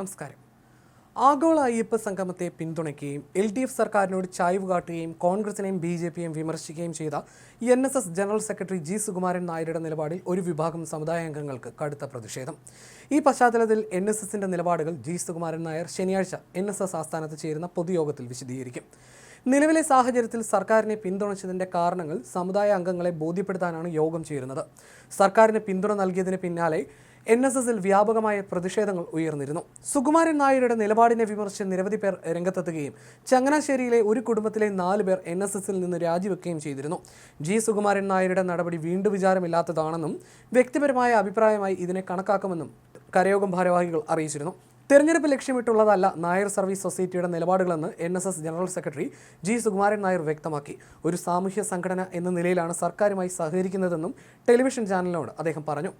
നമസ്കാരം. ആഗോള അയ്യപ്പ സംഗമത്തെ പിന്തുണയ്ക്കുകയും എൽ ഡി എഫ് സർക്കാരിനോട് ചായ്വ് കാട്ടുകയും കോൺഗ്രസിനെയും ബി ജെ പിയെയും വിമർശിക്കുകയും ചെയ്ത N S S general secretary G Sukumaran നായരുടെ നിലപാടിൽ ഒരു വിഭാഗം സമുദായ അംഗങ്ങൾക്ക് കടുത്ത പ്രതിഷേധം. ഈ പശ്ചാത്തലത്തിൽ എൻ എസ് എസിന്റെ നിലപാടുകൾ ജി സുകുമാരൻ നായർ ശനിയാഴ്ച എൻ എസ് എസ് ആസ്ഥാനത്ത് ചേരുന്ന പൊതുയോഗത്തിൽ വിശദീകരിക്കും. നിലവിലെ സാഹചര്യത്തിൽ സർക്കാരിനെ പിന്തുണച്ചതിന്റെ കാരണങ്ങൾ സമുദായ അംഗങ്ങളെ ബോധ്യപ്പെടുത്താനാണ് യോഗം ചേരുന്നത്. സർക്കാരിന് പിന്തുണ നൽകിയതിന് പിന്നാലെ എൻ എസ് എസിൽ വ്യാപകമായ പ്രതിഷേധങ്ങൾ ഉയർന്നിരുന്നു. സുകുമാരൻ നായരുടെ നിലപാടിനെ വിമർശിച്ച് നിരവധി പേർ രംഗത്തെത്തുകയും ചങ്ങനാശ്ശേരിയിലെ ഒരു കുടുംബത്തിലെ നാല് പേർ എൻ എസ് എസിൽ നിന്ന് രാജിവെക്കുകയും ചെയ്തിരുന്നു. ജി. സുകുമാരൻ നായരുടെ നടപടി വീണ്ടും വിചാരമില്ലാത്തതാണെന്നും വ്യക്തിപരമായ അഭിപ്രായമായി ഇതിനെ കണക്കാക്കുമെന്നും കരയോഗം ഭാരവാഹികൾ അറിയിച്ചിരുന്നു. തെരഞ്ഞെടുപ്പ് ലക്ഷ്യമിട്ടുള്ളതല്ല നായർ സർവീസ് സൊസൈറ്റിയുടെ നിലപാടുകളെന്ന് N S S general secretary G. Sukumaran Nair വ്യക്തമാക്കി. ഒരു സാമൂഹ്യ സംഘടന എന്ന നിലയിലാണ് സർക്കാരുമായി സഹകരിക്കുന്നതെന്നും ടെലിവിഷൻ ചാനലിനോട് അദ്ദേഹം പറഞ്ഞു.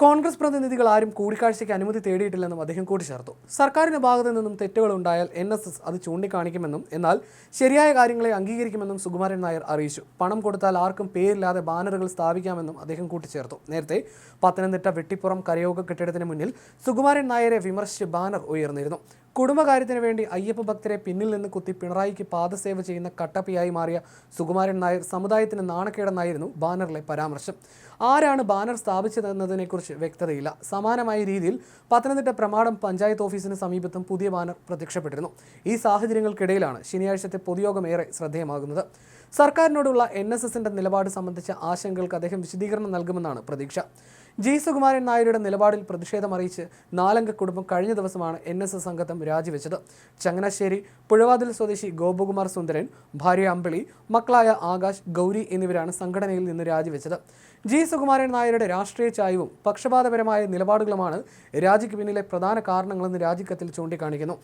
കോൺഗ്രസ് പ്രതിനിധികൾ ആരും കൂടിക്കാഴ്ചയ്ക്ക് അനുമതി തേടിയിട്ടില്ലെന്നും അദ്ദേഹം കൂട്ടിച്ചേർത്തു. സർക്കാരിന്റെ ഭാഗത്തു നിന്നും തെറ്റുകൾ ഉണ്ടായാൽ എൻ എസ് എസ് അത് ചൂണ്ടിക്കാണിക്കുമെന്നും എന്നാൽ ശരിയായ കാര്യങ്ങളെ അംഗീകരിക്കുമെന്നും സുകുമാരൻ നായർ അറിയിച്ചു. പണം കൊടുത്താൽ ആർക്കും പേരില്ലാതെ ബാനറുകൾ സ്ഥാപിക്കാമെന്നും അദ്ദേഹം കൂട്ടിച്ചേർത്തു. നേരത്തെ പത്തനംതിട്ട വെട്ടിപ്പുറം കരയോഗ കെട്ടിടത്തിന് മുന്നിൽ സുകുമാരൻ നായരെ വിമർശിച്ച് ബാനർ ഉയർന്നിരുന്നു. കുടുംബകാര്യത്തിന് വേണ്ടി അയ്യപ്പ ഭക്തരെ പിന്നിൽ നിന്ന് കുത്തി പിണറായിക്ക് പാദസേവ ചെയ്യുന്ന കട്ടപ്പിയായി മാറിയ സുകുമാരൻ നായർ സമുദായത്തിന് നാണക്കേടെന്നായിരുന്നു ബാനറിലെ പരാമർശം. ആരാണ് ബാനർ സ്ഥാപിച്ചതെന്നതിനെക്കുറിച്ച് വ്യക്തതയില്ല. സമാനമായ രീതിയിൽ പത്തനംതിട്ട പ്രമാടം പഞ്ചായത്ത് ഓഫീസിന് സമീപത്തും പുതിയ ബാനർ പ്രത്യക്ഷപ്പെട്ടിരുന്നു. ഈ സാഹചര്യങ്ങൾക്കിടയിലാണ് ശനിയാഴ്ചത്തെ പൊതുയോഗം ഏറെ ശ്രദ്ധേയമാകുന്നത്. സർക്കാരിനോടുള്ള എൻ എസ് എസിന്റെ നിലപാട് സംബന്ധിച്ച ആശങ്കകൾക്ക് അദ്ദേഹം വിശദീകരണം നൽകുമെന്നാണ് പ്രതീക്ഷ. ജി സുകുമാരൻ നായരുടെ നിലപാടിൽ പ്രതിഷേധം അറിയിച്ച് നാലംഗ കുടുംബം കഴിഞ്ഞ ദിവസമാണ് എൻ എസ് എസ് അംഗത്വം രാജിവെച്ചത്. ചങ്ങനാശ്ശേരി പുഴവാതിൽ സ്വദേശി ഗോപകുമാർ സുന്ദരൻ ഭാര്യ അമ്പിളി മക്കളായ ആകാശ് ഗൗരി എന്നിവരാണ് സംഘടനയിൽ നിന്ന് രാജിവെച്ചത്. ജി സുകുമാരൻ നായരുടെ രാഷ്ട്രീയ ചായവും പക്ഷപാതപരമായ നിലപാടുകളുമാണ് രാജിക്ക് പിന്നിലെ പ്രധാന കാരണങ്ങളെന്ന് രാജിക്കത്തിൽ ചൂണ്ടിക്കാണിക്കുന്നു.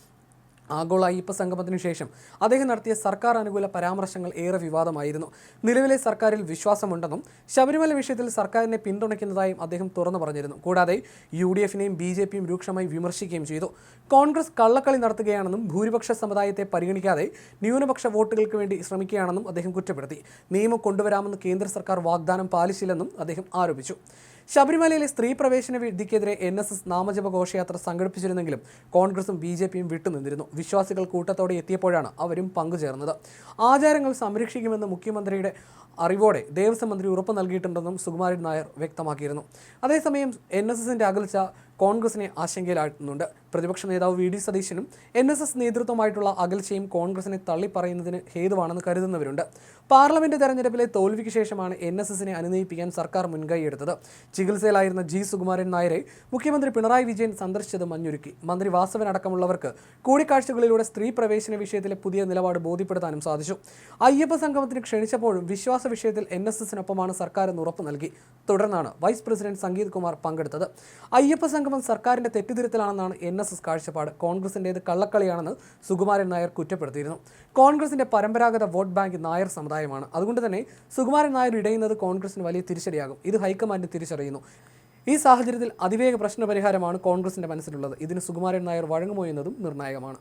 ആഗോള അയ്യപ്പ സംഗമത്തിനു ശേഷം അദ്ദേഹം നടത്തിയ സർക്കാർ അനുകൂല പരാമർശങ്ങൾ ഏറെ വിവാദമായിരുന്നു. നിലവിലെ സർക്കാരിൽ വിശ്വാസമുണ്ടെന്നും ശബരിമല വിഷയത്തിൽ സർക്കാരിനെ പിന്തുണയ്ക്കുന്നതായും അദ്ദേഹം തുറന്നു പറഞ്ഞിരുന്നു. കൂടാതെ യു ഡി എഫിനെയും ബി ജെ പിയും രൂക്ഷമായി വിമർശിക്കുകയും ചെയ്തു. കോൺഗ്രസ് കള്ളക്കളി നടത്തുകയാണെന്നും ഭൂരിപക്ഷ സമുദായത്തെ പരിഗണിക്കാതെ ന്യൂനപക്ഷ വോട്ടുകൾക്ക് വേണ്ടി ശ്രമിക്കുകയാണെന്നും അദ്ദേഹം കുറ്റപ്പെടുത്തി. നിയമം കൊണ്ടുവരാമെന്ന് കേന്ദ്ര സർക്കാർ വാഗ്ദാനം പാലിച്ചില്ലെന്നും അദ്ദേഹം ആരോപിച്ചു. ശബരിമലയിലെ സ്ത്രീ പ്രവേശന വിധിക്കെതിരെ എൻ എസ് എസ് നാമജപ ഘോഷയാത്ര സംഘടിപ്പിച്ചിരുന്നെങ്കിലും കോൺഗ്രസും ബി ജെ പിയും വിട്ടുനിന്നിരുന്നു. വിശ്വാസികൾ കൂട്ടത്തോടെ എത്തിയപ്പോഴാണ് അവരും പങ്കുചേർന്നത്. ആചാരങ്ങൾ സംരക്ഷിക്കുമെന്ന് മുഖ്യമന്ത്രിയുടെ അറിവോടെ ദേവസ്വം മന്ത്രി ഉറപ്പ് നൽകിയിട്ടുണ്ടെന്നും സുകുമാരൻ നായർ വ്യക്തമാക്കിയിരുന്നു. അതേസമയം എൻ എസ് എസിന്റെ അകൽച്ച കോൺഗ്രസിനെ ആശങ്കയിലാഴ്ത്തുന്നുണ്ട്. പ്രതിപക്ഷ നേതാവ് വി ഡി സതീശനും എൻ എസ് എസ് നേതൃത്വമായിട്ടുള്ള അകൽച്ചയും കോൺഗ്രസിനെ തള്ളിപ്പറയുന്നതിന് ഹേതുവാണെന്ന് കരുതുന്നവരുണ്ട്. പാർലമെന്റ് തെരഞ്ഞെടുപ്പിലെ തോൽവിക്ക് ശേഷമാണ് എൻ എസ് എസിനെ അനുനയിപ്പിക്കാൻ സർക്കാർ മുൻകൈയെടുത്തത് ചികിത്സയിലായിരുന്ന ജി സുകുമാരൻ നായരെ മുഖ്യമന്ത്രി പിണറായി വിജയൻ സന്ദർശിച്ചത് മഞ്ഞുരുക്കി. മന്ത്രി വാസവൻ അടക്കമുള്ളവർക്ക് കൂടിക്കാഴ്ചകളിലൂടെ സ്ത്രീ പ്രവേശന വിഷയത്തിലെ പുതിയ നിലപാട് ബോധ്യപ്പെടുത്താനും സാധിച്ചു. അയ്യപ്പ സംഗമത്തിന് ക്ഷണിച്ചപ്പോഴും വിശ്വാസ വിഷയത്തിൽ എൻ എസ് എസിനൊപ്പമാണ് സർക്കാർ എന്ന് ഉറപ്പ് നൽകി. തുടർന്നാണ് വൈസ് പ്രസിഡന്റ് സംഗീത് കുമാർ പങ്കെടുത്തത്. അയ്യപ്പ സംഗമം സർക്കാരിന്റെ തെറ്റിദ്ധരുത്തലാണെന്നാണ് എൻ എസ് എസ് കാഴ്ചപ്പാട്. കോൺഗ്രസിന്റേത് കള്ളക്കളിയാണെന്ന് സുകുമാരൻ നായർ കുറ്റപ്പെടുത്തിയിരുന്നു. കോൺഗ്രസിന്റെ പരമ്പരാഗത വോട്ട് ബാങ്ക് നായർ സമുദായമാണ്. അതുകൊണ്ട് തന്നെ സുകുമാരൻ നായർ ഇടയുന്നത് കോൺഗ്രസിന് വലിയ തിരിച്ചടിയാകും. ഇത് ഹൈക്കമാൻഡ് തിരിച്ചറിയുന്നു. ഈ സാഹചര്യത്തിൽ അതിവേഗ പ്രശ്നപരിഹാരമാണ് കോൺഗ്രസിന്റെ മനസ്സിലുള്ളത്. ഇതിന് സുകുമാരൻ നായർ വഴങ്ങുമോ എന്നതും നിർണായകമാണ്.